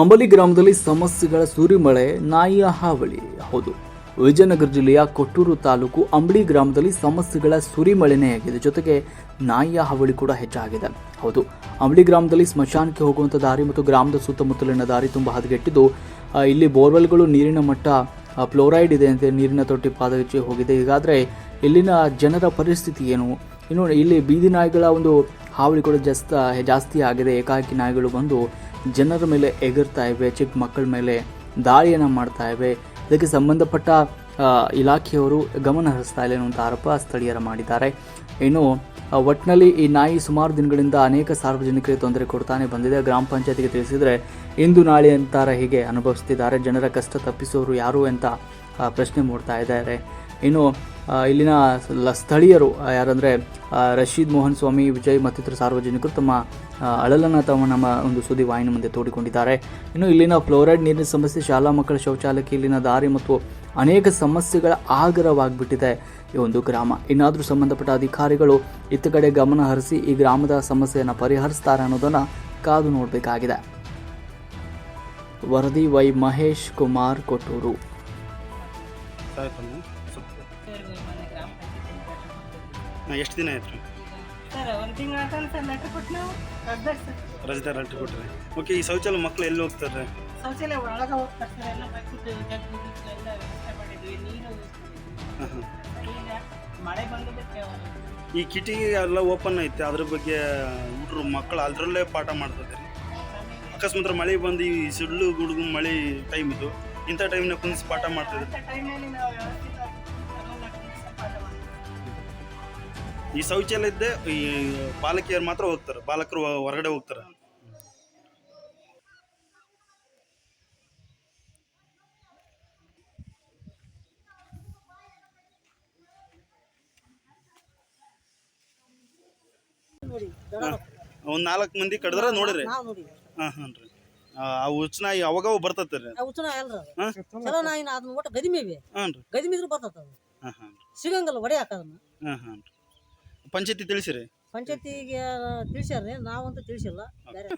ಅಂಬಲಿ ಗ್ರಾಮದಲ್ಲಿ ಸಮಸ್ಯೆಗಳ ಸುರಿಮಳೆ ನಾಯಿಯ ಹಾವಳಿ. ಹೌದು, ವಿಜಯನಗರ ಜಿಲ್ಲೆಯ ಕೊಟ್ಟೂರು ತಾಲೂಕು ಅಂಬಳಿ ಗ್ರಾಮದಲ್ಲಿ ಸಮಸ್ಯೆಗಳ ಸುರಿಮಳೆನೇ ಆಗಿದೆ. ಜೊತೆಗೆ ನಾಯಿಯ ಹಾವಳಿ ಕೂಡ ಹೆಚ್ಚಾಗಿದೆ. ಹೌದು ಅಂಬಳಿ ಗ್ರಾಮದಲ್ಲಿ ಸ್ಮಶಾನಕ್ಕೆ ಹೋಗುವಂಥ ದಾರಿ ಮತ್ತು ಗ್ರಾಮದ ಸುತ್ತಮುತ್ತಲಿನ ದಾರಿ ತುಂಬ ಹದಗೆಟ್ಟಿದ್ದು ಇಲ್ಲಿ ಬೋರ್ವೆಲ್ಗಳು, ನೀರಿನ ಮಟ್ಟ ಫ್ಲೋರೈಡ್ ಇದೆ ಅಂತ ನೀರಿನ ತೊಟ್ಟಿ ಪಾದಗಚ್ಚಿ ಹೋಗಿದೆ. ಹೀಗಾದರೆ ಇಲ್ಲಿನ ಜನರ ಪರಿಸ್ಥಿತಿ ಏನು? ಇನ್ನು ಇಲ್ಲಿ ಬೀದಿ ನಾಯಿಗಳ ಒಂದು ಹಾವಳಿ ಕೂಡ ಜಾಸ್ತ, ಜಾಸ್ತಿ ಆಗಿದೆ. ಏಕಾಏಕಿ ನಾಯಿಗಳು ಬಂದು ಜನರ ಮೇಲೆ ಎಗರ್ತಾ ಇವೆ, ಚಿಕ್ಕ ಮಕ್ಕಳ ಮೇಲೆ ದಾಳಿಯನ್ನು ಮಾಡ್ತಾ ಇವೆ. ಇದಕ್ಕೆ ಸಂಬಂಧಪಟ್ಟ ಇಲಾಖೆಯವರು ಗಮನ ಹರಿಸ್ತಾ ಇಲ್ಲ ಅನ್ನುವಂಥ ಆರೋಪ ಸ್ಥಳೀಯರ ಮಾಡಿದ್ದಾರೆ. ಇನ್ನು ಒಟ್ಟಿನಲ್ಲಿ ಈ ನಾಯಿ ಸುಮಾರು ದಿನಗಳಿಂದ ಅನೇಕ ಸಾರ್ವಜನಿಕರಿಗೆ ತೊಂದರೆ ಕೊಡ್ತಾನೆ ಬಂದಿದೆ. ಗ್ರಾಮ ಪಂಚಾಯತಿಗೆ ತಿಳಿಸಿದರೆ ಇಂದು ನಾಳೆ ಅಂತಾರ ಹೀಗೆ ಅನುಭವಿಸ್ತಿದ್ದಾರೆ. ಜನರ ಕಷ್ಟ ತಪ್ಪಿಸೋರು ಯಾರು ಅಂತ ಪ್ರಶ್ನೆ ಮೂಡ್ತಾ ಇದ್ದಾರೆ. ಇನ್ನು ಇಲ್ಲಿನ ಸ್ಥಳೀಯರು ಯಾರಂದರೆ ಯಾರಂದ್ರೆ ರಶೀದ್ ಮೋಹನ್ ಸ್ವಾಮಿ, ವಿಜಯ್ ಮತ್ತಿತರ ಸಾರ್ವಜನಿಕರು ತಮ್ಮ ಅಳಲನ್ನು ತಮ್ಮ ನಮ್ಮ ಒಂದು ಸುದ್ದಿ ವಾಹಿನಿ ಮುಂದೆ ತೋಡಿಕೊಂಡಿದ್ದಾರೆ. ಇನ್ನು ಇಲ್ಲಿನ ಫ್ಲೋರೈಡ್ ನೀರಿನ ಸಮಸ್ಯೆ, ಶಾಲಾ ಮಕ್ಕಳ ಶೌಚಾಲಯಕ್ಕೆ ಇಲ್ಲಿನ ದಾರಿ ಮತ್ತು ಅನೇಕ ಸಮಸ್ಯೆಗಳ ಆಗರವಾಗಿಬಿಟ್ಟಿದೆ ಈ ಒಂದು ಗ್ರಾಮ. ಇನ್ನಾದರೂ ಸಂಬಂಧಪಟ್ಟ ಅಧಿಕಾರಿಗಳು ಇತ್ತ ಕಡೆ ಗಮನ ಹರಿಸಿ ಈ ಗ್ರಾಮದ ಸಮಸ್ಯೆಯನ್ನು ಪರಿಹರಿಸ್ತಾರೆ ಅನ್ನೋದನ್ನು ಕಾದು ನೋಡಬೇಕಾಗಿದೆ. ವರದಿ ವೈ ಮಹೇಶ್ ಕುಮಾರ್ ಕೊಟ್ಟೂರು. ಹಾಂ ಎಷ್ಟು ದಿನ ಆಯ್ತು? ರೀ ಸರ್ ಒಂದು ತಿಂಗಳ ತನಕ ಸರ್ ಲೆಟ್ರ್ ಕೊಟ್ಟು ನಾವು ಕಳ್ಸ್ಬೇಕು ಸರ್ ರಜದ ರೆಂಟ್ ಕೊಟ್ರಿ. ಓಕೆ ಈ ಶೌಚಾಲಯ ಮಕ್ಳು ಎಲ್ಲಿ ಹೋಗ್ತಾರೆ? ಶೌಚಾಲಯ ಒಳಗೆ ಹೋಗ್ತಾರೆ ಸರ್ ಎಲ್ಲ ಬಕೆಟ್ ಜಗ್ಗು ಗಿಗ್ಗು ಎಲ್ಲ ವ್ಯವಸ್ಥೆ ಮಾಡಿದ್ವಿ. ನೀರು ಹಾಂ ಹಾಂ ಈಗ ಮಳೆ ಬಂದಿದ್ದಕ್ಕೆ ಈ ಕಿಟಿ ಎಲ್ಲ ಓಪನ್ ಐತೆ. ಅದ್ರ ಬಗ್ಗೆ ಹುಡ್ರು ಮಕ್ಕಳು ಅದರಲ್ಲೇ ಪಾಠ ಮಾಡ್ತಿದ್ದಾರೆ ಅಕಸ್ಮಾತ್ ಮಳೆ ಬಂದು ಈ ಸಿಡ್ಲು ಗುಡುಗು ಮಳೆ ಟೈಮ್ ಇದು. ಇಂಥ ಟೈಮ್ನಾಗ ಕುಂದಿಸಿ ಪಾಠ ಮಾಡ್ತಿದ್ರು. ನಾವು ಈ ಶೌಚಾಲಯ ಇದ್ದೆ ಈ ಬಾಲಕಿಯರು ಮಾತ್ರ ಹೋಗ್ತಾರೆ ಬಾಲಕರು ಹೊರಗಡೆ ಹೋಗ್ತಾರೆ. ಒಂದ್ ನಾಲ್ಕು ಮಂದಿ ಕಡ್ದ್ರ ನೋಡಿರಿ. ಹಾ ಹಾಂ ರೀ. ಆ ಹುಚ್ಚ ನಾಯಿ ಅವಾಗ ಬರ್ತೈತೆ ರೀ. ಹುಚ್ಚ ಅಲ್ರಿ. ಚಲೋ ನಾಯಿ ಅದನ್ನ ಒಟ್ಟು ಗದಿಮೇವಿ ಹಾಂ ರೀ. ಗದಿಮಿದ್ರು ಅದು. ಹಾಂ ಸಿಗಂಗಲ್ಲ ಒಡೆ ಹಾಕೋದನ್ನ. ಹಾಂ ಹಾಂ ರೀ. ಪಂಚಾಯತಿ ತಿಳಿಸಿರಿ. ಪಂಚಾಯತಿಗೆ ತಿಳಿಸ್ಯಾರ್ರಿ ನಾವಂತೂ ತಿಳಿಸಿಲ್ಲ. ಬೇರೆ.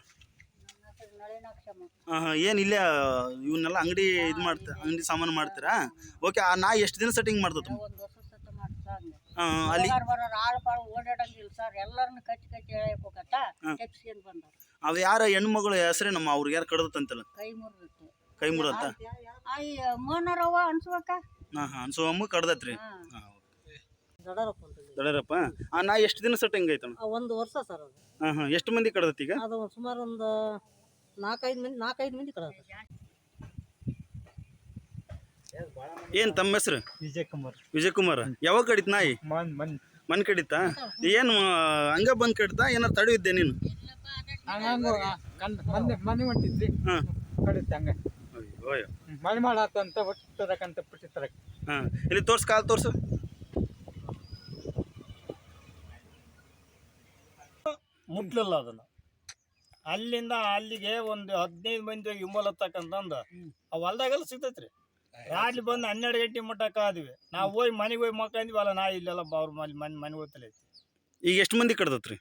ಹಾಂ ಹಾಂ ಏನು ಇಲ್ಲೇ ಇವನ್ನೆಲ್ಲ ಅಂಗಡಿ ಇದು ಮಾಡ್ತ ಅಂಗಡಿ ಸಾಮಾನು ಮಾಡ್ತೀರಾ? ಓಕೆ ಆ ನಾ ಎಷ್ಟು ದಿನ ಸೆಟ್ಟಿಂಗ್ ಮಾಡ್ತದ ಒಂದು ವರ್ಷ ಸತ ಮಾಡ್ತಾರೆ ಹಾಂ ಅಲ್ಲಿ ಬರೋರು ಆಳು ಪಾಳು ಓಡಾಡಂಗಿಲ್ಲ ಸರ್. ಎಲ್ಲರನ್ನು ಕಟ್ಟಿ ಕಟ್ಟಿ ಎಳೆಯಕ್ ಹೋಗತ್ತ ಹ್ಮ್. ತೆಪ್ಸ್ಕೊಂಡ್ ಬಂದಾರ. ಅವು ಯಾರ ಹೆಣ್ಮಗಳು ಹೆಸರೇ ನಮ್ಮ ಅವ್ರಿಗೆ ಯಾರು ಕಡ್ದತ್ತಂತಲ್ಲ? ಕೈ ಮುರಿದಿತ್ತು. ಕೈ ಮುರತ್ತ ಅಯ್ಯ ಮೋನರವ್ವ ಅನ್ಸ್ಬೇಕ ಹಾಂ ಹಾಂ ಅನ್ಸೋ ಅಮ್ಮ ಕಡ್ದತ್ರಿ ಹಾಂ ಹಾಂ ದೊಡ್ಡರಪ್ಪ ಅಂತ ಹೇಳಿ. ದೊಡ್ಡರಪ್ಪ? ಆ ನಾಯಿ ಎಷ್ಟು ದಿನ ಸಟ್ ಆ ಒಂದು ವರ್ಷ ಸರ್ ಅದು. ಹಾಂ ಹಾಂ. ಎಷ್ಟು ಮಂದಿ ಕಡ್ದತ್ ಈಗ? ಅದು ಸುಮಾರು ಒಂದು ನಾಲ್ಕೈದು ಮಂದಿ ನಾಲ್ಕೈದು ಮಂದಿ ಕಡ ಏನು ತಮ್ಮ ಹೆಸರು? ವಿಜಯ್ ಕುಮಾರ್ ವಿಜಯ್ ಕುಮಾರ್ ಯಾವಾಗ ಕಡಿತ ನಾಯಿ? ಮನ್ ಮನ್. ಮನ್ ಕಡಿತಾ? ಏನು ಹಂಗ ಬಂದ್ ಕಡಿತಾ? ಏನಾರು ತಡೆಯಿದ್ದೆ ನೀನು? ಹಂಗ ಕಂಡ್ ಮೊನ್ನೆ ಮನೆ ಹೊಂಟಿದ್ರಿ ಹಾಂ. ಕಡಿತ ಹಂಗ. ಅಯ್ಯೋ ಮನೆ ಮಾಡತ್ತ ಅಂತ ಒಟ್ಟು ತರಕಂತ ಪುಟ್ಟಿ ತರಕ. ಹಾಂ. ಇಲ್ಲಿ ತೋರ್ಸು ಕಾಲು ತೋರ್ಸು. ಮುಟ್ಲಿಲ್ಲ ಅದನ್ನ. ಅಲ್ಲಿಂದ ಅಲ್ಲಿಗೆ ಒಂದು ಹದಿನೈದು ಮಂದಿ ಹೋಗಿ ಇಮ್ಮಲತ್ತಕ್ಕಂತಂದು ಆ ಹೊಲ್ದಾಗೆಲ್ಲ ಸಿಗ್ತೈತ್ರಿ. ರಾತ್ರಿ ಬಂದು ಹನ್ನೆರಡು ಗಂಟೆ ಮಟ್ಟ ಕಾದ್ವಿ ನಾವು ಹೋಗಿ ಮನೆಗೆ ಹೋಗಿ ಮಕ್ಕಂದ್ವಿ ಅಲ್ಲ ನಾ ಇಲ್ಲೆಲ್ಲ ಅವ್ರ ಮನೆ ಮನೆ ಮನೆ ಹೋಗ್ತಲೈತಿ ಈಗ ಎಷ್ಟು ಮಂದಿ ಕಡ್ದತ್ರಿ?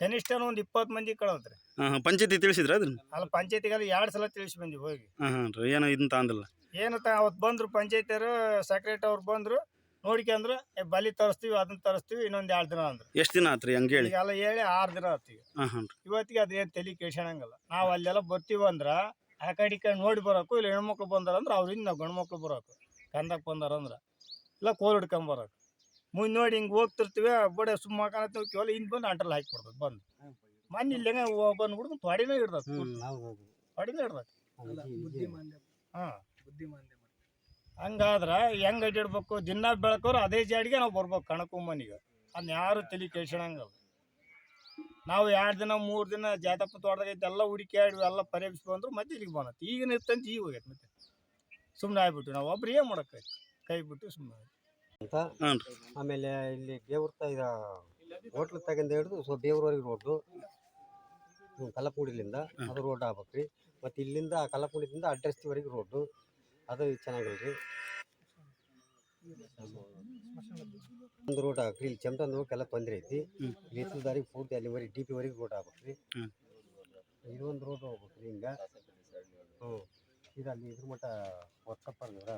ಕನಿಷ್ಠ ಒಂದು ಇಪ್ಪತ್ತು ಮಂದಿ ಕಳತ್ರಿ ಹಾಂ ಪಂಚಾಯತಿ ತಿಳಿಸಿದ್ರ ಅದನ್ನ? ಅಲ್ಲ ಪಂಚಾಯತಿಗೆಲ್ಲ ಎರಡು ಸಲ ತಿಳಿಸಿ ಬಂದ್ವಿ ಹೋಗಿ. ಹಾಂ ಹಾಂ ರೀ. ಏನೋ ಇದನ್ನ ತಾಂದಿಲ್ಲ. ಏನತ್ತ ಅವತ್ತು ಬಂದ್ರು ಪಂಚಾಯತಿಯರು ಸೆಕ್ರೆಟರಿ ಅವ್ರು ಬಂದ್ರು. ನೋಡ್ಕೊಂಡ್ರು ಅಂದ್ರೆ ಬಲಿ ತರಿಸ್ತೀವಿ ಅದನ್ನ ತರಿಸ್ತೀವಿ ಇನ್ನೊಂದು ಎರಡು ದಿನ ಅಂದ್ರೆ. ಎಷ್ಟು ದಿನ ಆತ್ರಿ ಹಂಗೆ ಹೇಳಿ? ಈಗೆಲ್ಲ ಹೇಳಿ ಆರು ದಿನ ಆತೀವಿ ಈಗ. ಹಾಂ ಹಾಂ ರೀ. ಇವತ್ತಿಗೆ ಅದೇನು ತಲೆ ಕೇಳ್ಸಣಂಗಲ್ಲ ನಾವು ಅಲ್ಲೆಲ್ಲ ಬರ್ತೀವಿ ಅಂದ್ರೆ ಆ ಕಡೆ ಈ ಕಡೆ ನೋಡಿ ಬರೋಕು ಇಲ್ಲ ಹೆಣ್ಮಕ್ಳು ಬಂದಾರ ಅಂದ್ರೆ ಅವ್ರಿಂದ ನಾವು ಗಂಡ್ಮಕ್ಳು ಬರೋಕು. ಕಂದಕ್ಕೆ ಬಂದಾರ ಅಂದ್ರೆ ಇಲ್ಲ ಕೋಲ್ ಹಿಡ್ಕೊಂಡ್ ಬರೋಕು. ಮುಂದೆ ನೋಡಿ ಹಿಂಗೆ ಹೋಗ್ತಿರ್ತೀವಿ ಬಡೆ ಸುಮ್ಮ ಕಾಣತ್ತೀವಿ ಕೇವಲ ಹಿಂದೆ ಬಂದು ಅಂಟ್ರಲ್ಲಿ ಹಾಕಿ ಕೊಡ್ತದೆ ಬಂದು. ಮೊನ್ನೆ ಇಲ್ಲಿ ಬಂದ್ಬಿಡ್ತು ತೊಡಿನೇ ಹಿಡ್ದತ್ ತೊಡಿನೇ ಹಿಡ್ದತ್ ಹಾಂ. ಹಂಗಾದ್ರೆ ಹೆಂಗ್ ಅಡ್ಡಿಡ್ಬೇಕು ದಿನ ಬೆಳಕೋರು ಅದೇ ಜಾಡಿಗೆ ನಾವು ಬರ್ಬೇಕು ಕಣಕು ಮನೆಗೆ ಅದನ್ನ ಯಾರು ತಲೆ ಕೇಳ್ಸಣಂಗಲ್ಲ. ನಾವು ಎರಡು ದಿನ ಮೂರು ದಿನ ಜಾತಪ್ಪ ತೋಟದಾಗೈತೆ ಎಲ್ಲ ಹುಡುಕ್ಯಾಡಿ ಎಲ್ಲ ಪರೀಕ್ಷೆ ಬಂದ್ರು ಮತ್ತೆ ಇಲ್ಲಿಗೆ ಬಂದತ್ತೆ ಈಗ ನಿರ್ತಂತ ಈಗ ಹೋಗೈತೆ ಮತ್ತೆ. ಸುಮ್ಮನೆ ಆಗ್ಬಿಟ್ಟು ನಾವು. ಒಬ್ರು ಏನು ಮಾಡೋಕ್ಕೈತಿ ಕೈ ಬಿಟ್ಟು ಸುಮ್ಮನೆ ಅಂತ? ಆಮೇಲೆ ಇಲ್ಲಿ ದೇವ್ರ ಇದ ಹೋಟ್ಲ್ ತಗೊಂಡು ಹಿಡಿದು ಸೊ ಬೇವ್ರವರೆಗೆ ರೋಡು ಕಲ್ಲಪುಡಿಲಿಂದ ಅದು ರೋಡ್ ಆಗ್ಬೇಕ್ರಿ. ಮತ್ತೆ ಇಲ್ಲಿಂದ ಕಲ್ಲಪುಡಿಯಿಂದ ಅಡ್ರೆಸ್ವರೆಗೆ ರೋಡು ಅದು ಚೆನ್ನಾಗಿಲ್ಲ ರೀ ಒಂದು ರೋಡ್ ಹಾಕ್ರಿ ಇಲ್ಲಿ ಚಮಟನ್ ಹೋಗಕ್ಕೆಲ್ಲ ತೊಂದರೆ ಐತಿ. ಇಲ್ಲಿ ದಾರಿಗೆ ಪೂರ್ತಿ ಅಲ್ಲಿವರೆಗೆ ಡಿ ಪಿ ವರೆಗೆ ರೋಡ್ ಹ್ಮ್. ಇದು ಒಂದು ರೋಡ್ ಹೋಗ್ಬೇಕ್ರಿ ಹಿಂಗೆ. ಹ್ಞೂ ಇದು ಅಲ್ಲಿ ಇದ್ರ ಮಟ್ಟ ಹೊತ್ತಪ್ಪ ಅವ್ರ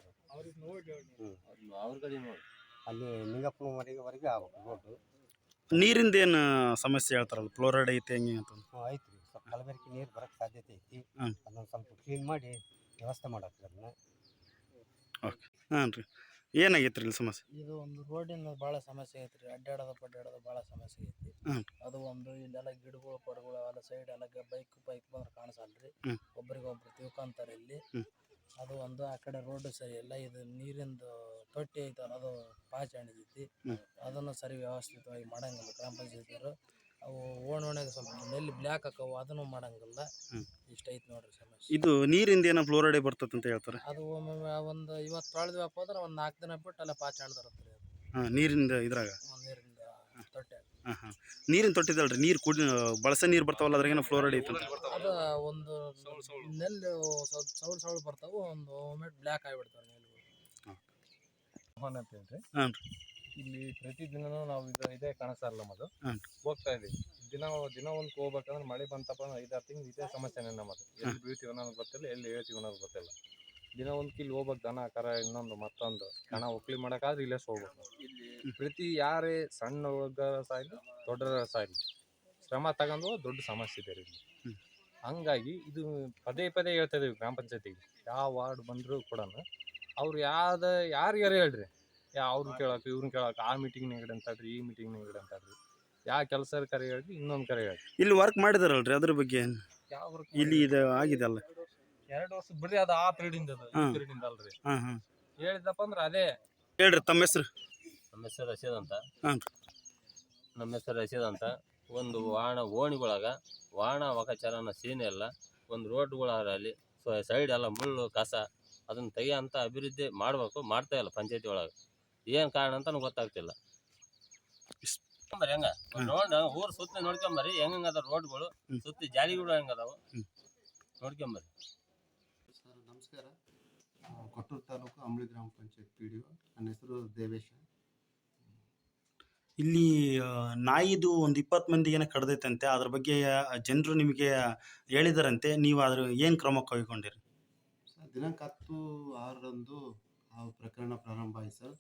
ಅಲ್ಲಿ ನಿಂಗಪ್ಪನ ಮನೆವರೆಗೆ ಆಗ್ಬೇಕು ರೋಡು ನೀರಿಂದ ಏನು ಸಮಸ್ಯೆ ಹೇಳ್ತಾರಲ್ಲ ಫ್ಲೋರೈಡ್ ಐತೆ ಹೆಂಗೆ ಅಂತ ಹ್ಞೂ ಐತಿ ಸ್ವಲ್ಪ ಕಲಬೆರಕೆ ನೀರು ಬರೋಕ್ಕೆ ಸಾಧ್ಯತೆ ಐತಿ. ಅದನ್ನು ಸ್ವಲ್ಪ ಕ್ಲೀನ್ ಮಾಡಿ ವ್ಯವಸ್ಥೆ ಮಾಡಕ್ಕೆ ಅದನ್ನ. ಹಾಂ ರೀ. ಏನಾಗೈತೆ ರೀ ಇಲ್ಲಿ ಸಮಸ್ಯೆ? ಇದು ಒಂದು ರೋಡಿನ ಭಾಳ ಸಮಸ್ಯೆ ಐತಿ ರೀ ಅಡ್ಡಾಡೋದು ಪಡ್ಡಾಡೋದು ಭಾಳ ಸಮಸ್ಯೆ ಐತಿ ಹ್ಮ್. ಅದು ಒಂದು ಇಲ್ಲೆಲ್ಲ ಗಿಡಗಳು ಪಡಗಳು ಎಲ್ಲ ಸೈಡ್ ಎಲ್ಲ ಬೈಕ್ ಬೈಕ್ ಬಂದ್ರೆ ಕಾಣಿಸಲ್ರಿ. ಹ್ಮ್. ಒಬ್ರಿಗೊಬ್ರು ತಿಳ್ಕೊಂತಾರೆ ಇಲ್ಲಿ. ಹ್ಮ್. ಅದು ಒಂದು ಆ ಕಡೆ ರೋಡ್ ಸರಿ ಇಲ್ಲ. ಇದು ನೀರಿಂದು ತೊಟ್ಟಿ ಐತಲ್ಲ ಅದು ಪಾಚಣಿದೈತಿ ಹ್ಮ್. ಅದನ್ನು ಸರಿ ವ್ಯವಸ್ಥಿತವಾಗಿ ಮಾಡಂಗಿಲ್ಲ ಗ್ರಾಮ ಪಂಚಾಯತಿಯವರು. ಅವು ಓಣ್ ಓಣ್ಯಾಗ ಸ್ವಲ್ಪ ನೆಲ್ಲಿ ಬ್ಲ್ಯಾಕ್ ಹಾಕವು ಅದನ್ನು ಮಾಡಂಗಿಲ್ಲ. ಹ್ಮ್. ಇಷ್ಟ ಐತಿ ನೋಡ್ರಿ ಸಮಸ್ಯೆ. ಇದು ನೀರಿಂದ ಏನೋ ಫ್ಲೋರೈಡ್ ಬರ್ತದೆ ಅಂತ ಹೇಳ್ತಾರೆ. ಅದು ಒಮ್ಮೊಮ್ಮೆ ಒಂದು ಇವತ್ತು ತೊಳೆದ್ವಪ್ಪ ಅಂದ್ರೆ ಒಂದು ನಾಲ್ಕು ದಿನ ಬಿಟ್ಟು ಅಲ್ಲೇ ಪಾಚ ಹಣ್ದಿರತ್ತೆ ರೀ ಅದು. ಹಾಂ ನೀರಿಂದ ಇದ್ರಾಗ? ಒಂದು ನೀರಿಂದ ತೊಟ್ಟೆ ಹಾಂ ಹಾಂ. ನೀರಿನ ತೊಟ್ಟಿದಲ್ರಿ ನೀರು ಕುಡಿ ಬಳಸೋ ನೀರು ಬರ್ತಾವಲ್ಲ ಅದ್ರಾಗೇನೋ ಫ್ಲೋರೈಡ್ ಐತೆ ಅಂತ ಅದು ಒಂದು ನೆಲ್ಲು ಸ್ವಲ್ಪ ಸೌಳು ಸೌಳು ಬರ್ತಾವೆ ಒಂದು ಒಮ್ಮೆ ಬ್ಲ್ಯಾಕ್ ಆಗಿಬಿಡ್ತಾವೆ ನೆಲ್ಲು ಮೋಹನ್ ಅಂತ ಹೇಳ್ರಿ ಹಾಂ. ರೀ ಇಲ್ಲಿ ಪ್ರತಿದಿನನೂ ನಾವು ಇದು ಇದೇ ಕಾಣಿಸಲ್ಲ ನಮ್ಮದು. ಹೋಗ್ತಾ ಇದೀವಿ ದಿನ ದಿನ ಒಂದು ಹೋಗ್ಬೇಕಂದ್ರೆ ಮಳೆ ಬಂತಪ್ಪ ಅಂದ್ರೆ ಐದಾರು ತಿಂಗಳು ಇದೇ ಸಮಸ್ಯೆನೇ ನಮ್ಮದು. ಎಲ್ಲಿ ಬೀಳ್ತೀವಿ ಅನ್ನೋದು ಗೊತ್ತಿಲ್ಲ ಎಲ್ಲಿ ಹೇಳ್ತೀವಿ ಅನ್ನೋದು ಗೊತ್ತಿಲ್ಲ. ದಿನ ಒಂದು ಕಿಲ್ ಹೋಗ್ಬೇಕು ದನ ಕರ ಇನ್ನೊಂದು ಮತ್ತೊಂದು. ಹಣ ಒಕ್ಲಿ ಮಾಡೋಕ್ಕಾದ್ರೆ ಇಲ್ಲೇ ಹೋಗ್ಬೇಕು ನಾವು. ಪ್ರತಿ ಯಾರೇ ಸಣ್ಣ ಹುಡುಗರ ಸಾಯ್ಲಿ ದೊಡ್ಡರ ಸಾಯ್ಲಿ ಶ್ರಮ ತಗೊಂಡು ದೊಡ್ಡ ಸಮಸ್ಯೆ ಇದೆ ರೀ ಇಲ್ಲಿ. ಹ್ಮ್. ಹಂಗಾಗಿ ಇದು ಪದೇ ಪದೇ ಹೇಳ್ತಾ ಇದೀವಿ ಗ್ರಾಮ ಪಂಚಾಯತಿಗೆ. ಯಾವ ವಾರ್ಡ್ ಬಂದರೂ ಕೂಡ ಅವ್ರು ಯಾವ್ದು ಯಾರಿಗಾರು ಹೇಳ್ರಿ. ಅವ್ರನ್ನ ಕೇಳಕ್ಕೆ ಇವ್ರನ್ನ ಕೇಳಕ್ಕೆ ಆ ಮೀಟಿಂಗ್ ನೆಗಡಿ ಅಂತಾಡ್ರಿ ಈ ಮೀಟಿಂಗ್ ನೆಗಡಿ ಅಂತಾಡ್ರಿ. ಯಾವ ಕೆಲಸ ಕರೆ ಹೇಳ್ರಿ ಇನ್ನೊಂದು ಕರೆ ಹೇಳ್ರಿ. ಇಲ್ಲಿ ವರ್ಕ್ ಮಾಡಿದಾರಲ್ರಿ ಅದ್ರ ಬಗ್ಗೆ? ಏನ್? ಯಾವ ಇಲ್ಲಿ ಇದು ಆಗಿದೆ ಅಲ್ಲ. ಎರಡು ವರ್ಷ ಬರೀ ಅದು ಆ ಪಿರಿಯಡ್ ಅದು ಈ ಹ್ಮ್. ಪಿರಿಯಡ್ ಅಲ್ರಿ. ಹಾಂ ಹಾಂ ಹೇಳಿದಪ್ಪ ಅಂದ್ರೆ ಅದೇ. ಹೇಳ್ರಿ ತಮ್ಮ ಹೆಸರು? ನಮ್ಮ ಹೆಸರು ರಶೀದ್ ಅಂತ. ಹಾಂ ನಮ್ಮ ಹೆಸರು ರಶೀದ್ ಅಂತ. ಒಂದು ವಾಹನ ಓಣಿಗೊಳಗ ವಾಹನ ವಕಚಲನ ಸೀನ್ ಎಲ್ಲ ಒಂದು ರೋಡ್ಗಳಲ್ಲಿ ಸೈಡ್ ಎಲ್ಲ ಮುಳ್ಳು ಕಸ ಅದನ್ನ ಅಂತ ಅಭಿವೃದ್ಧಿ ಮಾಡಬೇಕು ಮಾಡ್ತಾ ಇಲ್ಲ ಪಂಚಾಯತಿ ಒಳಗೆ. ಏನು ಕಾರಣ ಅಂತ ನನಗೆ ಗೊತ್ತಾಗ್ತಿಲ್ಲ. ಹೆಂಗ? ನೋಡ ಊರು ಸುತ್ತ ನೋಡ್ಕೊಂಬರಿ ಹೆಂಗ ಅದ ರೋಡ್ಗಳು. ಸುತ್ತಿ ಜಾಲಿಗಳು ಹೆಂಗ ಅದಾವ ನೋಡ್ಕೊಂಬರಿ. ಸರ್ ನಮಸ್ಕಾರ. ಕೊಟ್ಟೂರು ತಾಲೂಕು ಅಂಬಳಿ ಗ್ರಾಮ ಪಂಚಾಯತ್ ಪಿ ಡಿ ನನ್ನ ಹೆಸರು ದೇವೇಶ. ಇಲ್ಲಿ ಆ, ನಾಯಿದು ಒಂದು ಇಪ್ಪತ್ತು ಮಂದಿಗೇನ ಕಡ್ದೈತಂತೆ. ಅದ್ರ ಬಗ್ಗೆ ಜನರು ನಿಮಗೆ ಹೇಳಿದಾರಂತೆ. ನೀವು ಅದ್ರ ಏನು ಕ್ರಮ ಕೈಗೊಂಡಿರಿ? ಸರ್ ದಿನಾಂಕ ಹತ್ತು ಆರರಂದು ಆ ಪ್ರಕರಣ ಪ್ರಾರಂಭ ಆಯ್ತು ಸರ್.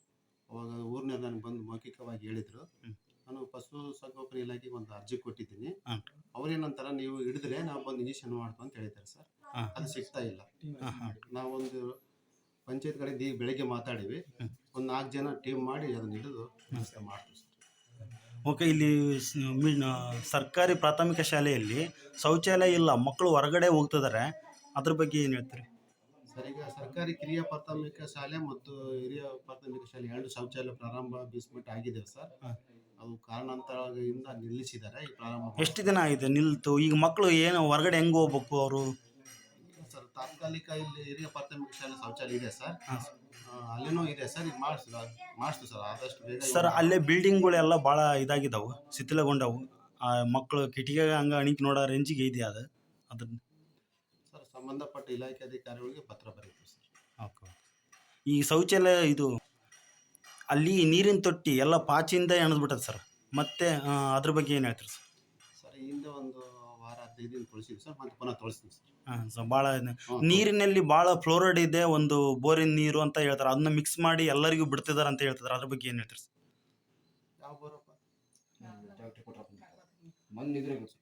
ಅವಾಗ ಊರಿನ ನನಗೆ ಬಂದು ಮೌಖಿಕವಾಗಿ ಹೇಳಿದರು. ನಾನು ಪಶು ಸಂಗೋಪನೆ ಇಲಾಖೆ ಒಂದು ಅರ್ಜಿ ಕೊಟ್ಟಿದ್ದೀನಿ. ಅವ್ರೇನಂತಾರ ನೀವು ಹಿಡಿದ್ರೆ ನಾವು ಬಂದು ಇಂಜೆಕ್ಷನ್ ಮಾಡ್ಕೊ ಅಂತ ಹೇಳಿದ್ದಾರೆ ಸರ್. ಅದು ಸಿಗ್ತಾ ಇಲ್ಲ. ನಾವೊಂದು ಪಂಚಾಯತ್ ಕಡೆ ಈಗ ಬೆಳಗ್ಗೆ ಮಾತಾಡಿವಿ ಒಂದು ನಾಲ್ಕು ಜನ ಟೀಮ್ ಮಾಡಿ ಅದನ್ನ ಹಿಡಿದು ಮಾಡ್ತೀವಿ ಸರ್. ಓಕೆ ಇಲ್ಲಿ ಸ್- ಸರ್ಕಾರಿ ಪ್ರಾಥಮಿಕ ಶಾಲೆಯಲ್ಲಿ ಶೌಚಾಲಯ ಇಲ್ಲ ಮಕ್ಕಳು ಹೊರಗಡೆ ಹೋಗ್ತಿದ್ದಾರೆ ಅದ್ರ ಬಗ್ಗೆ ಏನು ಹೇಳ್ತೀರಿ? ಸರ್ ಈಗ ಸರ್ಕಾರಿ ಕಿರಿಯ ಪ್ರಾಥಮಿಕ ಶಾಲೆ ಮತ್ತು ಹಿರಿಯ ಪ್ರಾಥಮಿಕ ಶಾಲೆ ಎರಡು ಶೌಚಾಲಯ ಪ್ರಾರಂಭ ಬೀಸ್ಮೆಂಟ್ ಆಗಿದೆ ಸರ್. ಅವು ಅದು ಕಾರಣಾಂತರದಿಂದ ನಿಲ್ಲಿಸಿದ್ದಾರೆ. ಈ ಪ್ರಾರಂಭ ಎಷ್ಟು ದಿನ ಆಗಿದೆ ನಿಲ್ತು? ಈಗ ಮಕ್ಕಳು ಏನು ಹೊರಗಡೆ ಹೆಂಗೆ ಹೋಗ್ಬೇಕು ಅವರು? ಸರ್ ತಾತ್ಕಾಲಿಕ ಇಲ್ಲಿ ಹಿರಿಯ ಪ್ರಾಥಮಿಕ ಶಾಲೆ ಶೌಚಾಲಯ ಇದೆ ಸರ್. ಆ, ಅಲ್ಲಿನೂ ಇದೆ ಸರ್ ಈಗ ಮಾಡಿಸ್ತು ಮಾಡಿಸ್ತು ಸರ್ ಆದಷ್ಟು ಬೇಗ ಸರ್ ಅಲ್ಲೇ ಬಿಲ್ಡಿಂಗ್ಗಳೆಲ್ಲ ಭಾಳ ಇದಾಗಿದ್ದಾವೆ ಶಿಥಿಲಗೊಂಡವು. ಆ ಮಕ್ಕಳು ಕಿಟಕಿಯಾಗ ಹಂಗೆ ಅಣಿಕೆ ನೋಡೋ ರೇಂಜಿಗೆ ಇದೆಯಾ ಅದು? ಅದ್ರ ಸಂಬಂಧಪಟ್ಟ ಇಲಾಖೆ ಅಧಿಕಾರಿಗಳಿಗೆ ಪತ್ರ ಬರೀತೀವಿ ಸರ್. ಓಕೆ ಈ ಶೌಚಾಲಯ ಇದು ಅಲ್ಲಿ ನೀರಿನ ತೊಟ್ಟಿ ಎಲ್ಲ ಪಾಚಿಯಿಂದ ಎಣದ್ಬಿಟ್ಟದ ಸರ್. ಮತ್ತೆ ಆ, ಅದ್ರ ಬಗ್ಗೆ ಏನು ಹೇಳ್ತೀರಿ ಸರ್? ಸರ್ ಈ ಹಿಂದೆ ಒಂದು ವಾರ ಹದಿನೈದು ದಿನ ತೊಳಿಸಿದ್ವಿ ಸರ್ ಮತ್ತೆ ಪುನಃ ತೊಳಿಸ್ತೀವಿ ಸರ್. ಹಾಂ ಸರ್ ಭಾಳ ನೀರಿನಲ್ಲಿ ಭಾಳ ಫ್ಲೋರೈಡ್ ಇದೆ ಒಂದು ಬೋರಿನ ನೀರು ಅಂತ ಹೇಳ್ತಾರೆ. ಅದನ್ನ ಮಿಕ್ಸ್ ಮಾಡಿ ಎಲ್ಲರಿಗೂ ಬಿಡ್ತಿದ್ದಾರೆ ಅಂತ ಹೇಳ್ತಿದ್ದಾರೆ ಅದ್ರ ಬಗ್ಗೆ ಏನು ಹೇಳ್ತೀರಿ ಸರ್? ಯಾವ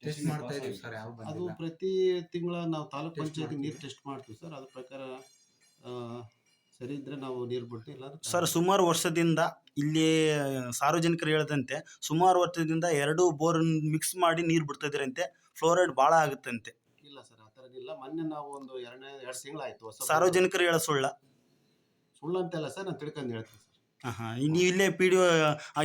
ಟೆಸ್ಟ್ ಮಾಡ್ತಾ ಇದೀವಿ ಸರ್ ಯಾವ ಅದು ಪ್ರತಿ ತಿಂಗಳ ನಾವು ತಾಲೂಕ್ ಪಂಚಾಯತಿ ನೀರು ಟೆಸ್ಟ್ ಮಾಡ್ತೀವಿ ಸರ್. ಅದ್ರ ಪ್ರಕಾರ ಆ, ಸರಿ ಇದ್ರೆ ನಾವು ನೀರು ಬಿಡ್ತೀವಿ ಇಲ್ಲ ಅಂದ್ರೆ ಸರ್ ಸುಮಾರು ವರ್ಷದಿಂದ ಇಲ್ಲಿ ಸಾರ್ವಜನಿಕರು ಹೇಳದಂತೆ ಸುಮಾರು ವರ್ಷದಿಂದ ಎರಡು ಬೋರ್ ಮಿಕ್ಸ್ ಮಾಡಿ ನೀರು ಬಿಡ್ತಿದ್ರಂತೆ ಫ್ಲೋರೈಡ್ ಭಾಳ ಆಗುತ್ತಂತೆ. ಇಲ್ಲ ಸರ್ ಆ ಥರದ್ದು ಇಲ್ಲ. ಮೊನ್ನೆ ನಾವು ಒಂದು ಎರಡನೇ ಎರಡು ತಿಂಗಳಾಯ್ತು ಹೊಸ ಸಾರ್ವಜನಿಕರು ಹೇಳ ಸುಳ್ಳ? ಸುಳ್ಳು ಅಂತೆಲ್ಲ ಸರ್ ನಾನು ತಿಳ್ಕೊಂಡು ಹೇಳ್ತೀನಿ ಸರ್. ಹಾಂ ಹಾಂ ನೀವು ಇಲ್ಲೇ ಪಿ ಡಿ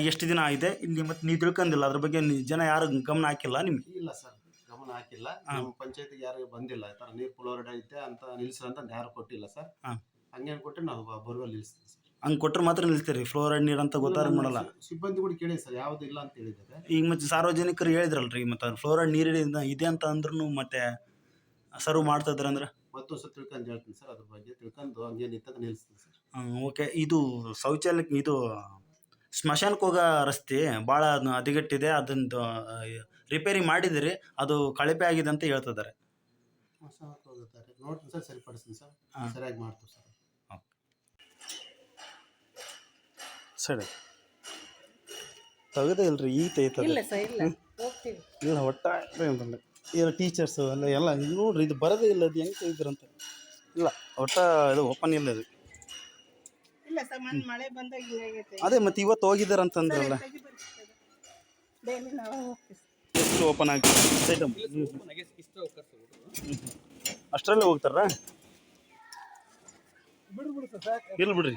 ಎಷ್ಟು ದಿನ ಆಗಿದೆ? ಇಲ್ಲಿ ಮತ್ತೆ ನೀವು ತಿಳ್ಕೊಂಡಿಲ್ಲ ಅದ್ರ ಬಗ್ಗೆ ನಿ- ಜನ ಯಾರು ಗಮನ ಹಾಕಿಲ್ಲ ನಿಮ್ಗೆ? ಇಲ್ಲ ಸರ್ ಗಮನ ಹಾಕಿಲ್ಲ. ಪಂಚಾಯತ್ ನಮ್ಮ ಪಂಚಾಯತಿಗೆ ಯಾರು ಬಂದಿಲ್ಲ ಈ ನೀರು ಫ್ಲೋರೈಡ್ ಐತೆ ಅಂತ ನಿಲ್ಸಂತ ಅಂತ ಯಾರು ಕೊಟ್ಟಿಲ್ಲ ಸರ್. ಹಾಂ. ಹಂಗೇನು ಕೊಟ್ಟರೆ ನಾವು ಬೋರ್ವೆಲ್ ನಿಲ್ಸ್ತೀವಿ ಸರ್. ಹಂಗೆ ಕೊಟ್ಟರೆ ಮಾತ್ರ ನಿಲ್ತೀರಿ ಫ್ಲೋರೈಡ್ ನೀರು ಅಂತ ಗೊತ್ತಾರ ಮಾಡಲ್ಲ. ಸಿಬ್ಬಂದಿ ಕೂಡ ಕೇಳಿ ಸರ್ ಯಾವ್ದು ಇಲ್ಲ ಅಂತ ಹೇಳಿದ್ದಾರೆ. ಈಗ ಮತ್ತೆ ಸಾರ್ವಜನಿಕರು ಹೇಳಿದ್ರಲ್ರಿ ಮತ್ತೆ ಫ್ಲೋರೈಡ್ ನೀರು ಇದೆ ಅಂತ ಅಂದ್ರೂ ಮತ್ತೆ ಸರ್ವ್ ಮಾಡ್ತಾ ಇದ್ರಂದ್ರೆ? ಸರ್ ತಿಳ್ಕೊಂಡು ಹೇಳ್ತೀನಿ ಸರ್ ಅದ್ರ ಬಗ್ಗೆ ತಿಳ್ಕೊಂಡು ಹಂಗೇನಿತ್ತ ಅಂತ ನಿಲ್ಲಿಸ್ತೀನಿ ಸರ್. ಓಕೆ ಇದು ಶೌಚಾಲಯಕ್ಕೆ ಇದು ಸ್ಮಶಾನಕ್ಕೆ ಹೋಗೋ ರಸ್ತೆ ಭಾಳ ಅದಿಗಟ್ಟಿದೆ ಅದನ್ನು ರಿಪೇರಿ ಮಾಡಿದಿರಿ ಅದು ಕಳಪೆ ಆಗಿದೆ ಅಂತ ಹೇಳ್ತಿದ್ದಾರೆ. ಹೋಗುತ್ತಾರೆ ನೋಡ್ತೀನಿ ಸರ್. ಸರಿಪಡಿಸ್ತೀನಿ ಸರ್ ಸರಿಯಾಗಿ ಮಾಡ್ತೀವಿ ಸರ್ ಸರಿ ತೆಗದೇ ಇಲ್ರಿ ಈ ಇಲ್ಲ ಸರ್ ಇಲ್ಲ. ಹೋಗ್ತೀವಿ. ಇಲ್ಲ ಒಟ್ಟ ಅಂತಂದ್ರೆ. ಟೀಚರ್ಸು ಎಲ್ಲ ಎಲ್ಲ ನೋಡ್ರಿ ಇದು ಬರೋದೇ ಇಲ್ಲ ಅದು ಹೆಂಗೆ ತೆಗಿದ್ರಂತ. ಇಲ್ಲ ಒಟ್ಟ ಇದು ಓಪನ್ ಇಲ್ಲ ಇದು. ಇಲ್ಲ ಸರ್ ಮೊನ್ನೆ ಮಳೆ ಬಂದಾಗ ಹಿಂಗಾಗೈತೆ ಅದೇ ಮತ್ತೆ ಇವತ್ತು ಹೋಗಿದ್ದಾರೆ ಅಂತಂದ್ರಲ್ಲ. ಡೈಲಿ ನಾವು ಹೋಗ್ತೀವಿ. ಎಷ್ಟು ಓಪನ್ ಆಗಿ ಐಟಮ್ ಅಷ್ಟರಲ್ಲೇ ಹೋಗ್ತಾರ? ಇಲ್ಲ ಬಿಡ್ರಿ.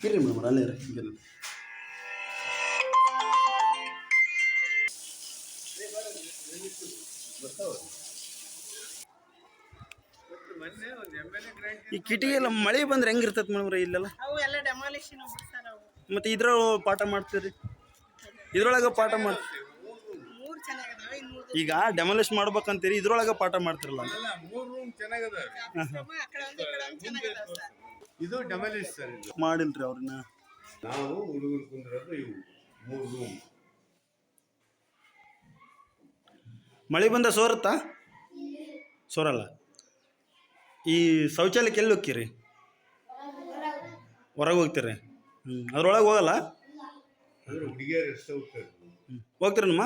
ಇರ್ರಿ ಮೇಡಮ್ ಅಲ್ಲೇ ರೀ ಈ ಕಿಟಕಿ ಎಲ್ಲ ಮಳೆ ಬಂದ್ರೆ ಹೆಂಗಿರ್ತೈತೆ ಮೇಡಮ್ ಇಲ್ಲೆಲ್ಲ? ಅವು ಎಲ್ಲ ಡೆಮಾಲಿಷನ್ ಬಿಡ್ತಾರೆ ಅವು. ಮತ್ತೆ ಇದ್ರ ಪಾಠ ಮಾಡ್ತೀರಿ ಇದ್ರೊಳಗೆ ಪಾಠ ಮಾಡ್ ಮೂರು ಚೆನ್ನಾಗಿದಾವೆ ಇನ್ನು ಮೂರು ಈಗ ಡೆಮಾಲಿಷ್ ಮಾಡ್ಬೇಕಂತೀರಿ ಇದ್ರೊಳಗೆ ಪಾಠ ಮಾಡ್ತಿರಲ್ಲ ಅಂತ. ಶ್ರಮ ಆ ಕಡೆ ಒಂದು ಈ ಕಡೆ ಒಂದು ಚೆನ್ನಾಗಿದಾವೆ ಸರ್. ಇದು ಡೆಮಲಿಸ್ ಸರ್ ಇದು. ಮಾಡಿಲ್ರಿ ಅವ್ರನ್ನ. ನಾವು ಹುಡುಗರು ಕುಂದಿರೋದು ಇವು ಮೂರು ರೂಮ್ ಮಳೆ ಬಂದ ಸೋರುತ್ತಾ? ಸೋರಲ್ಲ? ಈ ಶೌಚಾಲಯಕ್ಕೆ ಎಲ್ಲಿ ಹೋಗ್ತೀರಿ? ಹೊರಗೆ ಹೋಗ್ತೀರಿ? ಹ್ಞೂ ಅದ್ರೊಳಗೆ ಹೋಗಲ್ಲ? ಹೋಗ್ತೀರಮ್ಮ